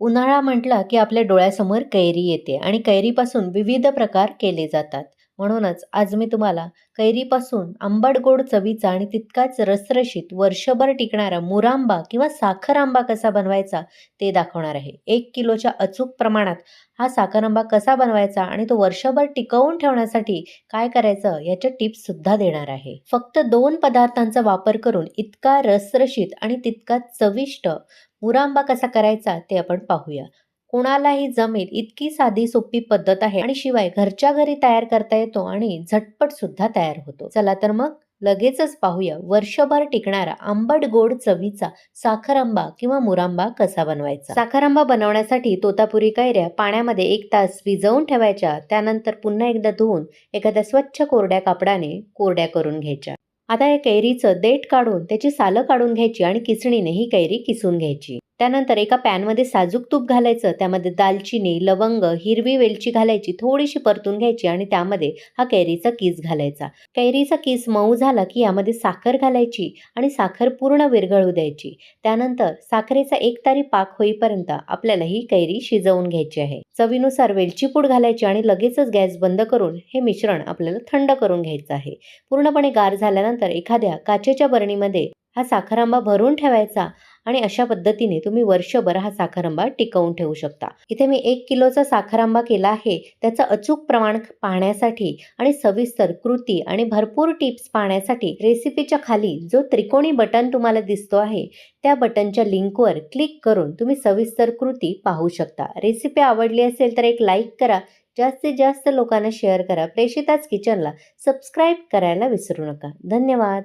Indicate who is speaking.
Speaker 1: उन्हाळा म्हटला की आपल्या डोळ्यासमोर कैरी येते आणि कैरीपासून विविध प्रकार केले जातात. म्हणूनच आज मी तुम्हाला कैरीपासून आंबट गोड चवीचा आणि तितकाच रसरशीत वर्षभर टिकणारा मुरांबा किंवा साखर आंबा कसा बनवायचा ते दाखवणार आहे. एक किलोच्या अचूक प्रमाणात हा साखर आंबा कसा बनवायचा आणि तो वर्षभर टिकवून ठेवण्यासाठी काय करायचं याच्या टिप्स सुद्धा देणार आहे. फक्त दोन पदार्थांचा वापर करून इतका रसरशीत आणि तितका चविष्ट मुरांबा कसा करायचा ते आपण पाहूया. कोणालाही जमेल इतकी साधी सोपी पद्धत आहे आणि शिवाय घरच्या घरी तयार करता येतो आणि झटपट सुद्धा तयार होतो. चला तर मग लगेचच पाहूया वर्षभर टिकणारा आंबट गोड चवीचा साखर आंबा किंवा मुरांबा कसा बनवायचा? साखर आंबा बनवण्यासाठी तोतापुरी कैऱ्या पाण्यामध्ये एक तास भिजवून ठेवायच्या. त्यानंतर पुन्हा एकदा धुवून एखाद्या स्वच्छ कोरड्या कापडाने कोरड्या करून घ्यायच्या. आता या कैरीचं देठ काढून त्याची सालं काढून घ्यायची आणि किसणीने ही कैरी किसून घ्यायची. त्यानंतर एका पॅनमध्ये साजूक तूप घालायचं त्यामध्ये दालचिनी लवंग हिरवी वेलची घालायची थोडीशी परतून घ्यायची आणि त्यामध्ये हा कैरीचा किस घालायचा. कैरीचा किस मऊ झाला की यामध्ये साखर घालायची आणि साखर पूर्ण विरघळू द्यायची. त्यानंतर साखरेचा एक तारी पाक होईपर्यंत आपल्याला ही कैरी शिजवून घ्यायची आहे. चवीनुसार वेलची पूड घालायची आणि लगेचच गॅस बंद करून हे मिश्रण आपल्याला थंड करून घ्यायचं आहे. पूर्णपणे गार झाल्यानंतर एखाद्या काचेच्या बरणीमध्ये हा साखरांबा भरून ठेवायचा आणि अशा पद्धतीने तुम्ही वर्षभर हा साखरंबा टिकवून ठेवू शकता. इथे मी एक किलोचा साखरंबा केला आहे. त्याचं अचूक प्रमाण पाहण्यासाठी आणि सविस्तर कृती आणि भरपूर टिप्स पाहण्यासाठी रेसिपीच्या खाली जो त्रिकोणी बटन तुम्हाला दिसतो आहे त्या बटनच्या लिंकवर क्लिक करून तुम्ही सविस्तर कृती पाहू शकता. रेसिपी आवडली असेल तर एक लाईक करा. जास्तीत जास्त लोकांना शेअर करा. प्रेषिताच किचनला सबस्क्राईब करायला विसरू नका. धन्यवाद.